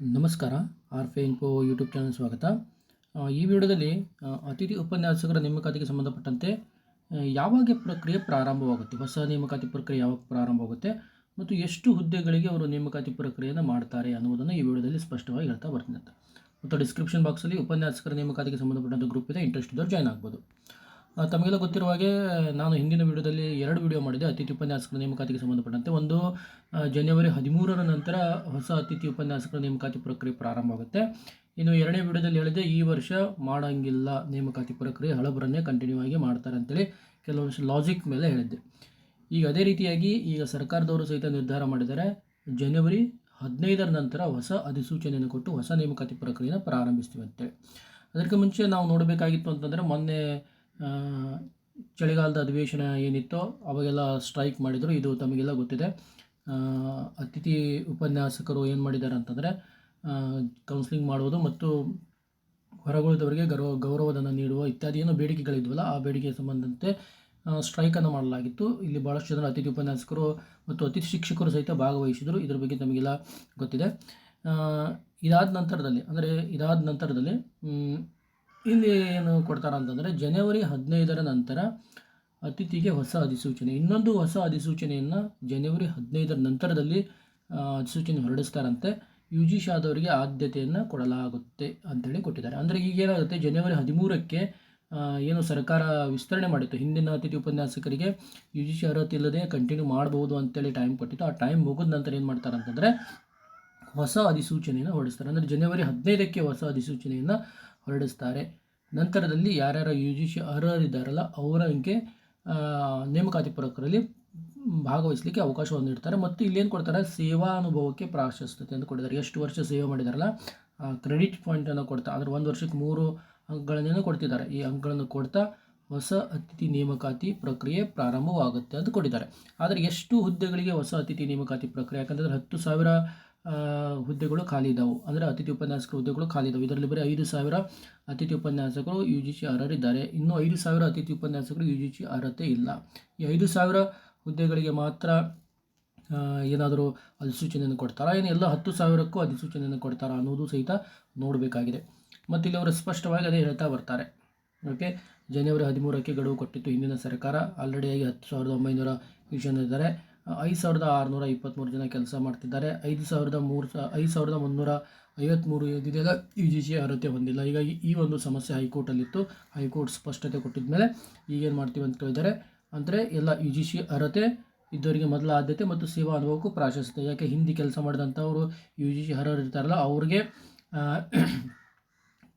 ನಮಸ್ಕಾರ ಆರ್ ಫೆ info YouTube channel ಸ್ವಾಗತ. ಈ ವಿಡಿಯೋದಲ್ಲಿ ಅತಿಥಿ ಉಪನ್ಯಾಸಕರ ನೇಮಕಾತಿಗೆ ಸಂಬಂಧಪಟ್ಟಂತೆ ಯಾವಾಗ ಪ್ರಕ್ರಿಯೆ ಪ್ರಾರಂಭವಾಗುತ್ತೆ? ಹೊಸ ನೇಮಕಾತಿ ಪ್ರಕ್ರಿಯೆ ಯಾವಾಗ ಪ್ರಾರಂಭವಾಗುತ್ತೆ? ಮತ್ತು ಎಷ್ಟು ಹುದ್ದೆಗಳಿಗೆ ಅವರು ನೇಮಕಾತಿ ಪ್ರಕ್ರಿಯೆಯನ್ನು ಮಾಡ್ತಾರೆ ಅನ್ನೋದನ್ನು ಈ ವಿಡಿಯೋದಲ್ಲಿ ಸ್ಪಷ್ಟವಾಗಿ ಹೇಳ್ತಾ ಬರ್ತೀನಿ ಅಂತ. ಮತ್ತು ಡಿಸ್ಕ್ರಿಪ್ಷನ್ ಬಾಕ್ಸಲ್ಲಿ ಉಪನ್ಯಾಸಕರ ನೇಮಕಾತಿಗೆ ಸಂಬಂಧಪಟ್ಟಂಥ ಗ್ರೂಪ್ ಇದೆ ಇಂಟ್ರೆಸ್ಟ್ ಇದ್ದವ್ರು ಜಾಯ್ನ್ ಆಗ್ಬೋದು. ತಮಗೆಲ್ಲ ಗೊತ್ತಿರುವ ಹಾಗೆ, ನಾನು ಹಿಂದಿನ ವಿಡಿಯೋದಲ್ಲಿ ಎರಡು ವಿಡಿಯೋ ಮಾಡಿದೆ, ಅತಿಥಿ ಉಪನ್ಯಾಸಕರ ನೇಮಕಾತಿಗೆ ಸಂಬಂಧಪಟ್ಟಂತೆ. ಒಂದು ಜನವರಿ ಹದಿಮೂರರ ನಂತರ ಹೊಸ ಅತಿಥಿ ಉಪನ್ಯಾಸಕರ ನೇಮಕಾತಿ ಪ್ರಕ್ರಿಯೆ ಪ್ರಾರಂಭ ಆಗುತ್ತೆ. ಇನ್ನು ಎರಡನೇ ವಿಡಿಯೋದಲ್ಲಿ ಹೇಳಿದೆ, ಈ ವರ್ಷ ಮಾಡಂಗಿಲ್ಲ ನೇಮಕಾತಿ ಪ್ರಕ್ರಿಯೆ, ಹಳಬರನ್ನೇ ಕಂಟಿನ್ಯೂ ಆಗಿ ಮಾಡ್ತಾರೆ ಅಂತೇಳಿ ಕೆಲವೊಂದು ಲಾಜಿಕ್ ಮೇಲೆ ಹೇಳಿದ್ದೆ. ಈಗ ಅದೇ ರೀತಿಯಾಗಿ ಈಗ ಸರ್ಕಾರದವರು ಸಹಿತ ನಿರ್ಧಾರ ಮಾಡಿದ್ದಾರೆ, ಜನವರಿ ಹದಿನೈದರ ನಂತರ ಹೊಸ ಅಧಿಸೂಚನೆಯನ್ನು ಕೊಟ್ಟು ಹೊಸ ನೇಮಕಾತಿ ಪ್ರಕ್ರಿಯೆನ ಪ್ರಾರಂಭಿಸ್ತೀವಿ ಅಂತೇಳಿ. ಅದಕ್ಕೆ ಮುಂಚೆ ನಾವು ನೋಡಬೇಕಾಗಿತ್ತು ಅಂತಂದರೆ, ಮೊನ್ನೆ ಚಳಿಗಾಲದ ಅಧಿವೇಶನ ಏನಿತ್ತೋ ಅವಾಗೆಲ್ಲ ಸ್ಟ್ರೈಕ್ ಮಾಡಿದರು. ಇದು ತಮಗೆಲ್ಲ ಗೊತ್ತಿದೆ. ಅತಿಥಿ ಉಪನ್ಯಾಸಕರು ಏನು ಮಾಡಿದ್ದಾರೆ ಅಂತಂದರೆ ಕೌನ್ಸಿಲಿಂಗ್ ಮಾಡುವುದು ಮತ್ತು ಹೊರಗುಳಿದವರಿಗೆ ಗೌರವ ಗೌರವಧನ ನೀಡುವ ಇತ್ಯಾದಿ ಏನು ಬೇಡಿಕೆಗಳಿದ್ವಲ್ಲ, ಆ ಬೇಡಿಕೆಗೆ ಸಂಬಂಧಂತೆ ಸ್ಟ್ರೈಕನ್ನು ಮಾಡಲಾಗಿತ್ತು. ಇಲ್ಲಿ ಭಾಳಷ್ಟು ಜನರು ಅತಿಥಿ ಉಪನ್ಯಾಸಕರು ಮತ್ತು ಅತಿಥಿ ಶಿಕ್ಷಕರು ಸಹಿತ ಭಾಗವಹಿಸಿದರು. ಇದರ ಬಗ್ಗೆ ತಮಗೆಲ್ಲ ಗೊತ್ತಿದೆ. ಇದಾದ ನಂತರದಲ್ಲಿ, ಅಂದರೆ ಇದಾದ ನಂತರದಲ್ಲಿ ಇಲ್ಲಿ ಏನು ಕೊಡ್ತಾರೆ ಅಂತಂದರೆ ಜನವರಿ ಹದಿನೈದರ ನಂತರ ಅತಿಥಿಗೆ ಹೊಸ ಅಧಿಸೂಚನೆ. ಇನ್ನೊಂದು ಹೊಸ ಅಧಿಸೂಚನೆಯನ್ನು ಜನವರಿ ಹದಿನೈದರ ನಂತರದಲ್ಲಿ ಅಧಿಸೂಚನೆ ಹೊರಡಿಸ್ತಾರಂತೆ. ಯು ಜಿ ಶಾದವರಿಗೆ ಆದ್ಯತೆಯನ್ನು ಕೊಡಲಾಗುತ್ತೆ ಅಂತೇಳಿ ಕೊಟ್ಟಿದ್ದಾರೆ. ಅಂದರೆ ಈಗೇನಾಗುತ್ತೆ ಜನವರಿ ಹದಿಮೂರಕ್ಕೆ ಏನು ಸರ್ಕಾರ ವಿಸ್ತರಣೆ ಮಾಡಿತ್ತು. ಹಿಂದಿನ ಅತಿಥಿ ಉಪನ್ಯಾಸಕರಿಗೆ ಯು ಜಿ ಅರ್ಹತೆ ಇಲ್ಲದೆ ಕಂಟಿನ್ಯೂ ಮಾಡ್ಬೋದು ಅಂತೇಳಿ ಟೈಮ್ ಕೊಟ್ಟಿತ್ತು. ಆ ಟೈಮ್ ಮುಗಿದ ನಂತರ ಏನು ಮಾಡ್ತಾರೆ ಅಂತಂದರೆ ಹೊಸ ಅಧಿಸೂಚನೆಯನ್ನು ಹೊರಡಿಸ್ತಾರೆ. ಅಂದರೆ ಜನವರಿ ಹದಿನೈದಕ್ಕೆ ಹೊಸ ಅಧಿಸೂಚನೆಯನ್ನು ಹೊರಡಿಸ್ತಾರೆ. ನಂತರದಲ್ಲಿ ಯಾರ್ಯಾರು ಯು ಜಿ ಸಿ ಅರ್ಹರಿದ್ದಾರಲ್ಲ ಹಂಗೆ ನೇಮಕಾತಿ ಪ್ರಕ್ರಿಯೆಯಲ್ಲಿ ಭಾಗವಹಿಸಲಿಕ್ಕೆ ಅವಕಾಶವನ್ನು ನೀಡ್ತಾರೆ ಮತ್ತು ಇಲ್ಲೇನು ಕೊಡ್ತಾರೆ? ಸೇವಾ ಅನುಭವಕ್ಕೆ ಪ್ರಾಶಸ್ತ್ಯತೆ ಅಂತ ಕೊಡ್ತಾರೆ ಎಷ್ಟು ವರ್ಷ ಸೇವೆ ಮಾಡಿದಾರಲ್ಲ? ಕ್ರೆಡಿಟ್ ಪಾಯಿಂಟನ್ನು ಕೊಡ್ತಾ, ಅಂದರೆ ಒಂದು ವರ್ಷಕ್ಕೆ ಮೂರು ಅಂಕಗಳನ್ನೇನು ಕೊಡ್ತಿದ್ದಾರೆ. ಈ ಅಂಕಗಳನ್ನು ಕೊಡ್ತಾ ಹೊಸ ಅತಿಥಿ ನೇಮಕಾತಿ ಪ್ರಕ್ರಿಯೆ ಪ್ರಾರಂಭವಾಗುತ್ತೆ ಅಂತ ಕೊಟ್ಟಿದ್ದಾರೆ. ಆದರೆ ಎಷ್ಟು ಹುದ್ದೆಗಳಿಗೆ ಹೊಸ ಅತಿಥಿ ನೇಮಕಾತಿ ಪ್ರಕ್ರಿಯೆ? ಯಾಕಂತಂದರೆ ಹತ್ತು ಸಾವಿರ ಹುದ್ದೆಗಳು ಖಾಲಿ ಇದ್ದಾವೆ ಅಂದರೆ ಅತಿಥಿ ಉಪನ್ಯಾಸಕರ ಹುದ್ದೆಗಳು ಖಾಲಿ ಇದ್ದಾವೆ ಇದರಲ್ಲಿ ಬರೀ ಐದು ಸಾವಿರ ಅತಿಥಿ ಉಪನ್ಯಾಸಕರು ಯು ಜಿ ಸಿ ಅರ್ಹರಿದ್ದಾರೆ. ಇನ್ನು ಐದು ಸಾವಿರ ಅತಿಥಿ ಉಪನ್ಯಾಸಕರು ಯು ಜಿ ಸಿ ಅರ್ಹತೆ ಇಲ್ಲ. ಈ ಐದು ಸಾವಿರ ಹುದ್ದೆಗಳಿಗೆ ಮಾತ್ರ ಏನಾದರೂ ಅಧಿಸೂಚನೆಯನ್ನು ಕೊಡ್ತಾರಾ? ಏನು ಎಲ್ಲ ಹತ್ತು ಸಾವಿರಕ್ಕೂ ಅಧಿಸೂಚನೆಯನ್ನು ಕೊಡ್ತಾರಾ ಅನ್ನೋದು ಸಹಿತ ನೋಡಬೇಕಾಗಿದೆ. ಮತ್ತು ಇಲ್ಲಿ ಅವರು ಸ್ಪಷ್ಟವಾಗಿ ಅದೇ ಹೇಳ್ತಾ ಬರ್ತಾರೆ. ಓಕೆ, ಜನವರಿ ಹದಿಮೂರಕ್ಕೆ ಗಡುವು ಕೊಟ್ಟಿತ್ತು ಹಿಂದಿನ ಸರ್ಕಾರ. ಆಲ್ರೆಡಿಯಾಗಿ ಹತ್ತು ಸಾವಿರದ ಒಂಬೈನೂರ ಇದ್ದಾರೆ ಐದು ಸಾವಿರದ ಆರುನೂರ ಇಪ್ಪತ್ತ್ಮೂರು ಜನ ಕೆಲಸ ಮಾಡ್ತಿದ್ದಾರೆ. ಐದು ಸಾವಿರದ ಮೂರು ಐದು ಸಾವಿರದ ಮುನ್ನೂರ ಐವತ್ತ್ಮೂರು ಇದ್ದಿದ್ದಾಗ ಯು ಜಿ ಸಿ ಅರ್ಹತೆ ಹೊಂದಿಲ್ಲ. ಹೀಗಾಗಿ ಈ ಒಂದು ಸಮಸ್ಯೆ ಹೈಕೋರ್ಟಲ್ಲಿತ್ತು. ಹೈಕೋರ್ಟ್ ಸ್ಪಷ್ಟತೆ ಕೊಟ್ಟಿದ್ಮೇಲೆ ಈಗೇನು ಮಾಡ್ತೀವಿ ಅಂತ ಕೇಳಿದ್ದಾರೆ. ಅಂದರೆ ಎಲ್ಲ ಯು ಜಿ ಸಿ ಅರ್ಹತೆ ಇದ್ದವರಿಗೆ ಮೊದಲ ಆದ್ಯತೆ ಮತ್ತು ಸೇವಾ ಅನುಭವಕ್ಕೂ ಪ್ರಾಶಸ್ತ್ಯ. ಯಾಕೆ ಹಿಂದಿ ಕೆಲಸ ಮಾಡಿದಂಥವರು ಯು ಜಿ ಸಿ ಅರ್ಹರು ಇರ್ತಾರಲ್ಲ, ಅವ್ರಿಗೆ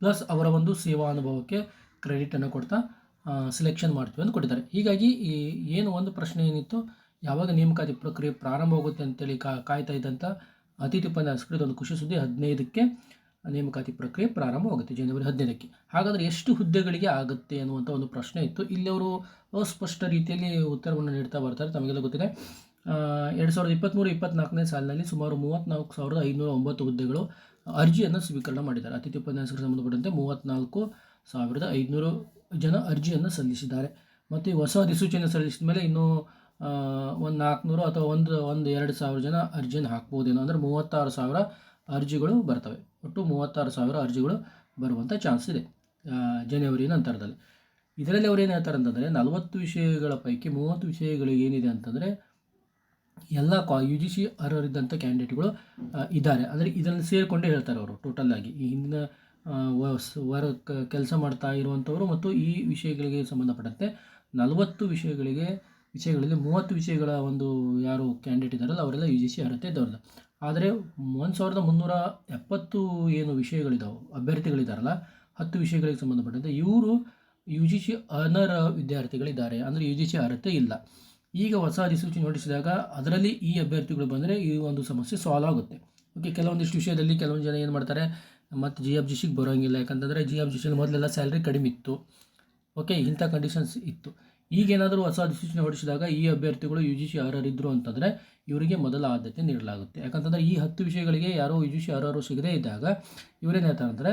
ಪ್ಲಸ್ ಅವರ ಒಂದು ಸೇವಾ ಅನುಭವಕ್ಕೆ ಕ್ರೆಡಿಟನ್ನು ಕೊಡ್ತಾ ಸೆಲೆಕ್ಷನ್ ಮಾಡ್ತೀವಿ ಅಂತ ಕೊಟ್ಟಿದ್ದಾರೆ. ಹೀಗಾಗಿ ಈ, ಏನು ಒಂದು ಪ್ರಶ್ನೆ ಏನಿತ್ತು ಯಾವಾಗ ನೇಮಕಾತಿ ಪ್ರಕ್ರಿಯೆ ಪ್ರಾರಂಭವಾಗುತ್ತೆ ಅಂತೇಳಿ ಕಾ, ಕಾಯ್ತಾ ಇದ್ದಂಥ ಅತಿಥಿ ಉಪನ್ಯಾಸಕರು ಒಂದು ಖುಷಿ ಸುದ್ದಿ ಹದಿನೈದಕ್ಕೆ ನೇಮಕಾತಿ ಪ್ರಕ್ರಿಯೆ ಪ್ರಾರಂಭವಾಗುತ್ತೆ ಜನವರಿ ಹದಿನೈದಕ್ಕೆ. ಹಾಗಾದರೆ ಎಷ್ಟು ಹುದ್ದೆಗಳಿಗೆ ಆಗುತ್ತೆ ಅನ್ನುವಂಥ ಒಂದು ಪ್ರಶ್ನೆ ಇತ್ತು. ಇಲ್ಲಿ ಅವರು ಅಸ್ಪಷ್ಟ ರೀತಿಯಲ್ಲಿ ಉತ್ತರವನ್ನು ನೀಡ್ತಾ ಬರ್ತಾರೆ, ತಮಗೆಲ್ಲ ಗೊತ್ತಿದೆ. ಎರಡು ಸಾವಿರದ ಇಪ್ಪತ್ತ್ಮೂರು ಇಪ್ಪತ್ನಾಲ್ಕನೇ ಸಾಲಿನಲ್ಲಿ ಸುಮಾರು ಮೂವತ್ತ್ನಾಲ್ಕು ಸಾವಿರದ ಐನೂರ ಒಂಬತ್ತು ಹುದ್ದೆಗಳು ಅರ್ಜಿಯನ್ನು ಸ್ವೀಕರಣ ಮಾಡಿದ್ದಾರೆ. ಅತಿಥಿ ಉಪನ್ಯಾಸಕರಿಗೆ ಸಂಬಂಧಪಟ್ಟಂತೆ ಮೂವತ್ತ್ನಾಲ್ಕು ಸಾವಿರದ ಐದುನೂರು ಜನ ಅರ್ಜಿಯನ್ನು ಸಲ್ಲಿಸಿದ್ದಾರೆ. ಮತ್ತು ಹೊಸ ಅಧಿಸೂಚನೆ ಸಲ್ಲಿಸಿದ ಮೇಲೆ ಇನ್ನೂ ಒಂದು ನಾಲ್ಕುನೂರು ಅಥವಾ ಒಂದು ಒಂದು ಎರಡು ಸಾವಿರ ಜನ ಅರ್ಜಿಯನ್ನು ಹಾಕ್ಬೋದೇನೋ ಅಂದರೆ ಮೂವತ್ತಾರು ಸಾವಿರ ಅರ್ಜಿಗಳು ಬರ್ತವೆ. ಒಟ್ಟು ಮೂವತ್ತಾರು ಸಾವಿರ ಅರ್ಜಿಗಳು ಬರುವಂಥ ಚಾನ್ಸ್ ಇದೆ ಜನವರಿ ನಂತರದಲ್ಲಿ. ಇದರಲ್ಲಿ ಅವ್ರು ಏನು ಹೇಳ್ತಾರೆ ಅಂತಂದರೆ ನಲವತ್ತು ವಿಷಯಗಳ ಪೈಕಿ ಮೂವತ್ತು ವಿಷಯಗಳು ಏನಿದೆ ಅಂತಂದರೆ ಎಲ್ಲ ಕಾ ಯು ಜಿ ಸಿ ಅರ್ಹರಿದ್ದಂಥ ಕ್ಯಾಂಡಿಡೇಟ್ಗಳು ಇದ್ದಾರೆ. ಅಂದರೆ ಇದನ್ನು ಸೇರಿಕೊಂಡೇ ಹೇಳ್ತಾರೆ ಅವರು ಟೋಟಲ್ ಆಗಿ. ಈ ಹಿಂದಿನ ವರ ಕೆಲಸ ಮಾಡ್ತಾ ಇರುವಂಥವರು ಮತ್ತು ಈ ವಿಷಯಗಳಿಗೆ ಸಂಬಂಧಪಟ್ಟಂತೆ ನಲವತ್ತು ವಿಷಯಗಳಿಗೆ ವಿಷಯಗಳಲ್ಲಿ ಮೂವತ್ತು ವಿಷಯಗಳ ಒಂದು ಯಾರು ಕ್ಯಾಂಡಿಡೇಟ್ ಇದ್ದಾರಲ್ಲ, ಅವರೆಲ್ಲ ಯು ಜಿ ಸಿ ಅರ್ಹತೆ ಇದ್ದವ್ರಲ್ಲ. ಆದರೆ ಒಂದು ಸಾವಿರದ ಮುನ್ನೂರ ಎಪ್ಪತ್ತು ಏನು ವಿಷಯಗಳಿದ್ದಾವೆ ಅಭ್ಯರ್ಥಿಗಳಿದ್ದಾರಲ್ಲ ಹತ್ತು ವಿಷಯಗಳಿಗೆ ಸಂಬಂಧಪಟ್ಟಂತೆ ಇವರು ಯು ಜಿ ಸಿ ಅನರ್ ವಿದ್ಯಾರ್ಥಿಗಳಿದ್ದಾರೆ. ಅಂದರೆ ಯು ಜಿ ಸಿ ಅರ್ಹತೆ ಇಲ್ಲ. ಈಗ ಹೊಸ ಅಧಿಸೂಚನೆ ಹೊರಡಿಸಿದಾಗ ಅದರಲ್ಲಿ ಈ ಅಭ್ಯರ್ಥಿಗಳು ಬಂದರೆ ಈ ಒಂದು ಸಮಸ್ಯೆ ಸಾಲ್ವ್ ಆಗುತ್ತೆ. ಓಕೆ ಕೆಲವೊಂದಿಷ್ಟು ವಿಷಯದಲ್ಲಿ ಕೆಲವೊಂದು ಜನ ಏನು ಮಾಡ್ತಾರೆ, ಮತ್ತು ಜಿ ಎಫ್ ಜಿ ಸಿಗೆ ಬರೋಂಗಿಲ್ಲ. ಯಾಕಂತಂದರೆ ಜಿ ಎಫ್ ಜಿ ಸಿಲಿ ಮೊದಲೆಲ್ಲ ಸ್ಯಾಲ್ರಿ ಕಡಿಮೆ ಇತ್ತು. ಓಕೆ ಇಂಥ ಕಂಡೀಷನ್ಸ್ ಇತ್ತು. ಈಗೇನಾದರೂ ಹೊಸ ಅಧಿಸೂಚನೆ ಹೊರಡಿಸಿದಾಗ ಈ ಅಭ್ಯರ್ಥಿಗಳು ಯು ಜಿ ಸಿ ಅರ್ಹರಿದ್ದರು ಅಂತಂದರೆ ಇವರಿಗೆ ಮೊದಲ ಆದ್ಯತೆ ನೀಡಲಾಗುತ್ತೆ. ಯಾಕಂತಂದರೆ ಈ ಹತ್ತು ವಿಷಯಗಳಿಗೆ ಯಾರೋ ಯು ಜಿ ಸಿ ಅರ್ಹರು ಸಿಗದೇ ಇದ್ದಾಗ ಇವರೇನು ಹೇಳ್ತಾರೆ ಅಂದರೆ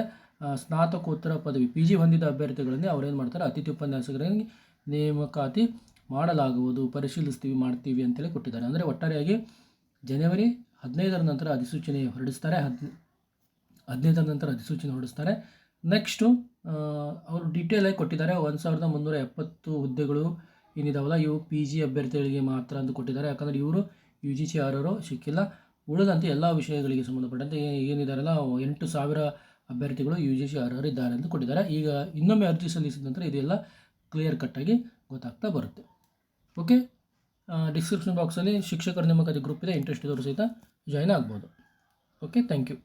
ಸ್ನಾತಕೋತ್ತರ ಪದವಿ ಪಿ ಜಿ ಹೊಂದಿದ ಅಭ್ಯರ್ಥಿಗಳನ್ನೇ ಅವರೇನು ಮಾಡ್ತಾರೆ, ಅತಿಥಿ ಉಪನ್ಯಾಸಕರಿಗೆ ನೇಮಕಾತಿ ಮಾಡಲಾಗುವುದು, ಪರಿಶೀಲಿಸ್ತೀವಿ, ಮಾಡ್ತೀವಿ ಅಂತೇಳಿ ಕೊಟ್ಟಿದ್ದಾರೆ. ಅಂದರೆ ಒಟ್ಟಾರೆಯಾಗಿ ಜನವರಿ ಹದಿನೈದರ ನಂತರ ಅಧಿಸೂಚನೆ ಹೊರಡಿಸ್ತಾರೆ, ಹದ್, ಹದಿನೈದರ ನಂತರ ಅಧಿಸೂಚನೆ ಹೊರಡಿಸ್ತಾರೆ. ನೆಕ್ಸ್ಟು ಅವರು ಡೀಟೇಲಾಗಿ ಕೊಟ್ಟಿದ್ದಾರೆ. ಒಂದು ಸಾವಿರದ ಮುನ್ನೂರ ಎಪ್ಪತ್ತು ಹುದ್ದೆಗಳು ಏನಿದಾವಲ್ಲ, ಇವು ಪಿ ಜಿ ಅಭ್ಯರ್ಥಿಗಳಿಗೆ ಮಾತ್ರ ಅಂತ ಕೊಟ್ಟಿದ್ದಾರೆ. ಯಾಕಂದರೆ ಇವರು ಯು ಜಿ ಸಿ ಆರರು ಸಿಕ್ಕಿಲ್ಲ. ಉಳಿದಂತೆ ಎಲ್ಲ ವಿಷಯಗಳಿಗೆ ಸಂಬಂಧಪಟ್ಟಂತೆ ಏನಿದಾರಲ್ಲ, ಎಂಟು ಸಾವಿರ ಅಭ್ಯರ್ಥಿಗಳು ಯು ಜಿ ಸಿ ಆರ್ಹರು ಇದ್ದಾರೆ ಅಂತ ಕೊಟ್ಟಿದ್ದಾರೆ. ಈಗ ಇನ್ನೊಮ್ಮೆ ಅರ್ಜಿ ಸಲ್ಲಿಸಿದ ನಂತರ ಇದೆಲ್ಲ ಕ್ಲಿಯರ್ ಕಟ್ಟಾಗಿ ಗೊತ್ತಾಗ್ತಾ ಬರುತ್ತೆ. ಓಕೆ ಡಿಸ್ಕ್ರಿಪ್ಷನ್ ಬಾಕ್ಸಲ್ಲಿ ಶಿಕ್ಷಕರ ನೇಮಕಾತಿ ಗ್ರೂಪ್ ಇದೆ. ಇಂಟ್ರೆಸ್ಟ್ ಇದ್ದವರು ಸಹಿತ ಜಾಯ್ನ್ ಆಗ್ಬೋದು. Okay thank you